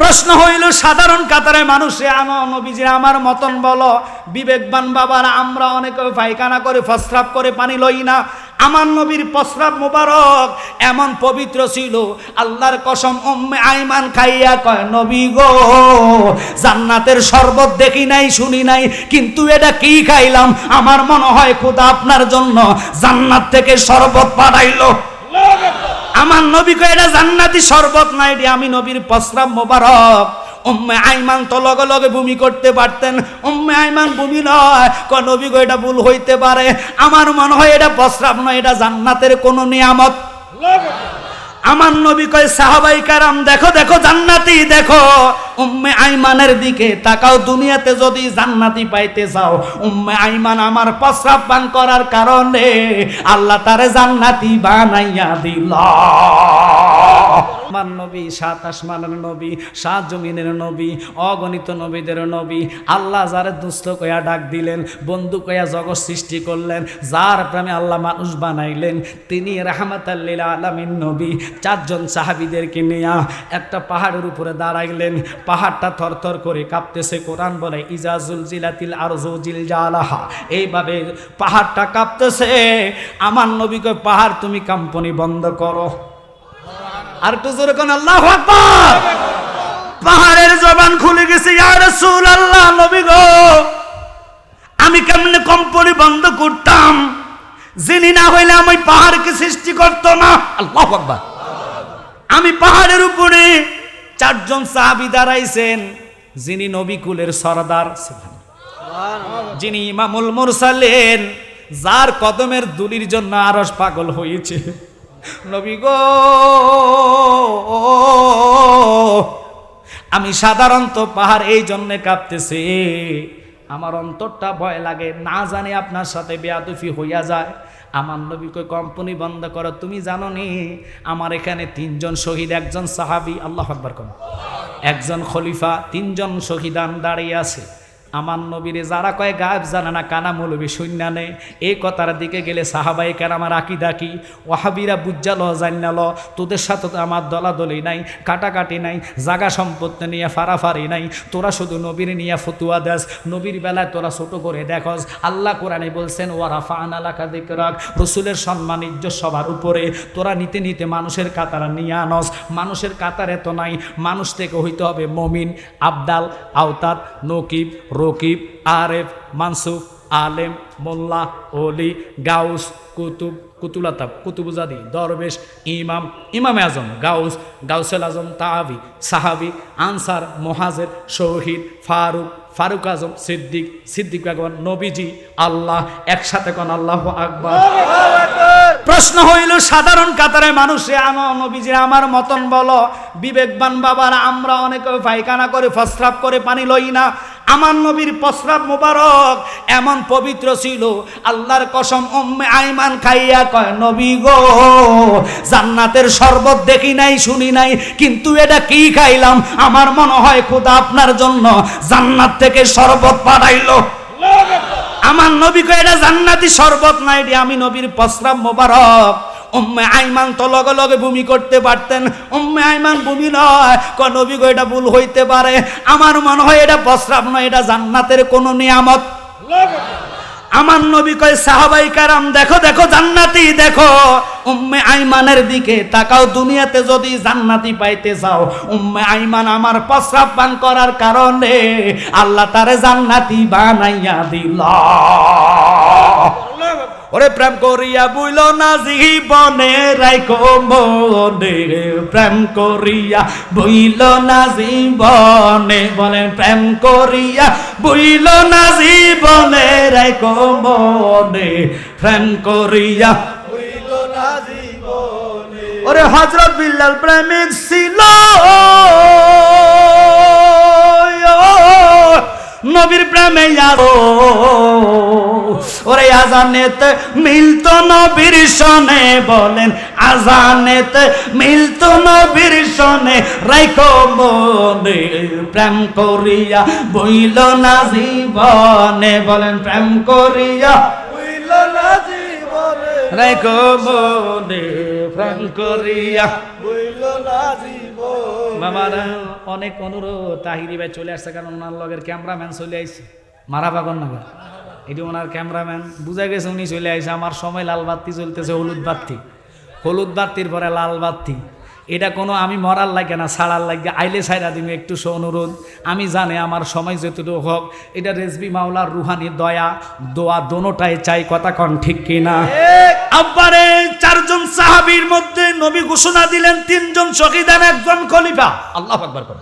প্রশ্ন হইল, সাধারণ কাতারে মানুষে আনো নবীজি, আমার মতন বলো, বিবেকবান বাবারা, আমরা অনেকে পায়খানা করে, প্রস্রাব করে পানি লই না। আমার নবীর প্রস্রাব মুবারক, এমন পবিত্র ছিল। আল্লাহর কসম, উম্মে আইমান খাইয়া কয়, নবী গো, জান্নাতের শরবত দেখি নাই, শুনি নাই, কিন্তু এটা কি খাইলাম? আমার মনে হয়, খোদা আপনার জন্য জান্নাত থেকে শরবত পাঠাইলো আমার নবী কয়, এটা জান্নাতি শরবত না, এটি আমি নবীর প্রস্রাব মোবারক। উম্মে আইমান তো লগে লগে ভূমি করতে পারতেন। উম্মে আইমান ভূমি নয়। নবী গো, এটা ভুল হইতে পারে। আমার মনে হয় এটা প্রস্রাব নয়, এটা জান্নাতের কোনো নিয়ামত। আমার নবী কয়, সাহাবাই কারাম, দেখো দেখো, জান্নাতি, দেখো। উম্মে আইমানের দিকে তাকাও, দুনিয়াতে যদি জান্নাতি পাইতে চাও। উম্মে আইমান আমার প্রস্রাব পান করার কারণে আল্লাহ তারে জান্নাতি বানাইয়া দিল। আমার নবী, সাত আসমানের নবী, সাত জমিনের নবী, অগণিত নবীদের নবী। আল্লাহ যারে দুস্থ কয়া ডাক দিলেন বন্ধু কয়া জগৎ সৃষ্টি করলেন, যার প্রেমে আল্লাহ মানুষ বানাইলেন, তিনি রাহমাতাল্লিল আলামিন নবী। চারজন সাহাবিদেরকে নিয়ে একটা পাহাড়ের উপরে দাঁড়াইলেন, পাহাড়টা থরথর করে কাঁপতেছে, কোরআন বলে ইজাজুল জিলাতিল আরজু জিল জালাহা এইভাবে পাহাড়টা কাঁপতেছে। আমার নবীকে পাহাড় তুমি কাম্পনি বন্ধ করো। আর একটু আল্লাহ পাহাড়ের জবান খুলে গেছে, ইয়া নবী গো। আমি কেমনে কম্পনি বন্ধ করতাম? যিনি না হইলে আমি পাহাড়কে সৃষ্টি করতো না। আল্লাহ আকবার। আমি পাহাড়ের উপরে চারজন সাহাবি দাঁড়াইছেন, যিনি নবী কুলের সরদার যিনি ইমামুল মুরসালেন, যার কদমের দুলির জন্য আরস পাগল হয়েছে। নবী গো। আমি সাধারণত পাহাড় এই জন্যে কাঁপতেছি। আমার অন্তরটা ভয় লাগে, না জানি আপনার সাথে বেয়াদুফি হইয়া যায়। আমার নবীকে কোম্পানি বন্ধ করো, তুমি জানো নি, আমার এখানে তিনজন শহীদ, একজন সাহাবি, আল্লাহ আকবর কম। একজন খলিফা, তিনজন শহীদান দাঁড়িয়ে আছে। আমার নবীরে যারা কয় গায়েব জানে না, কানা মৌলবী শূন্য নেই এই কথার দিকে গেলে সাহাবাই কেন আমার আকি ডাকি ওয়াহাবিরা বুজ্জাল জান্নাল তোদের সাথে তো আমার দলাদলি নাই, কাটাকাটি নাই, জাগা সম্পত্তি নিয়ে ফারাফারি নাই, তোরা শুধু নবীর নিয়ে ফতুয়া দেস, নবীর বেলায় তোরা ছোট করে দেখস, আল্লাহ কোরআনে বলছেন ওয়ারাফা আনালাকা দিকরাক রসুলের সম্মান ইজ্জত সবার উপরে, তোরা নিতে নিতে মানুষের কাতারা নিয়ে আনস, মানুষের কাতারে তো নাই, মানুষ থেকে হইতে হবে মমিন, আবদাল আওতার নকিব রকিব, আরেফ, মানসুফ, আলেম, মোল্লা, অলি, গাউস, কুতুব, কুতুলাতাব, কুতুবুজাদি, দরবেশ, ইমাম, ইমামে আজম, গাউস, গাউসেল আজম, তাহাবি, সাহাবি, আনসার, মোহাজের, শহীদ, ফারুক ফারুক আজম, সিদ্দিক সিদ্দিক আকবর নবীজি, আল্লাহ, একসাথে কোন আল্লাহ আকবর। প্রশ্ন হইল, সাধারণ কাতারে মানুষে আনো নবীজি আমার মতন বলো, বিবেকবান বাবারা, আমরা অনেকে পায়খানা করে, প্রস্রাব করে পানি লই না। আমার নবীর প্রস্রাব মুবারক এমন পবিত্র ছিল। আল্লাহর কসম উম্মে আইমান খাইয়া কয় নবী গো জান্নাতের শরবত দেখি নাই শুনি নাই কিন্তু এটা কি খাইলাম? আমার মনে হয় খোদা আপনার জন্য জান্নাত থেকে শরবত পাঠাইলো। আমার নবী কয় এটা জান্নাতি শরবত না এটি আমি নবীর প্রস্রাব মোবারক উম্মে আইমান তো লগে লগে ভূমি করতে পারতেন। উম্মে আইমান ভূমি নয় ক নবী গো, এটা ভুল হইতে পারে। আমার মনে হয় এটা প্রস্রাব নয়, এটা জান্নাতের কোনো নিয়ামত। আমার নবী কয়, সাহাবাই কারাম, দেখো দেখো, জান্নাতি, দেখো। উম্মে আইমানের দিকে তাকাও, দুনিয়াতে যদি জান্নাতি পাইতে চাও। উম্মে আইমান আমার প্রস্রাব পান করার কারণে আল্লাহ তারে জান্নাতি বানাইয়া দিল। ওরে প্রেম করিয়া বুইল না জীবনে রাইখো মনে প্রেম করিয়া বুইল না জীবনে বলেন প্রেম করিয়া বুইল না জীবনে রাইখো মনে। প্রেম করিয়া বুইল না জীবনে। ওরে হজরত বিল্লাল প্রেমিক ছিল। নবীর প্রেমে যাব ওরে আজানেতে মিলত নবীর সনে বলেন, আজানেতে মিলত নবীর সনে রাইখো মনে, প্রেম করিয়া বইল না জীবনে, বলেন, প্রেম করিয়া বইল না জীবনে, রাইখো মনে, প্রেম করিয়া বইল না জীবনে। বাবার অনেক অনুরোধ, তাহিরি ভাই চলে আসছে, কারণ ওনার লগের ক্যামেরাম্যান চলে আইছে মারা পাগল না এটি ওনার ক্যামেরাম্যান। বুঝা গেছে উনি চলে আইছে আমার সময় লাল বাতি চলতেছে, হলুদ বাতি হলুদ বাতির পরে লাল বাতি এটা কোনো আমি মরার লাগে না, ছাড়ার লাগে। আইলে ছাইরা দিমি একটু অনুরোধ। আমি জানি আমার সময় যতটুকু হোক, এটা রেজবি মাওলার রুহানি দয়া, দোয়া দোনোটাই চাই, কথা কন ঠিক কিনা? আব্বারে চারজন সাহাবীর মধ্যে নবী ঘোষণা দিলেন, তিনজন শহীদান একজন খলিফা। আল্লাহ আকবার করে।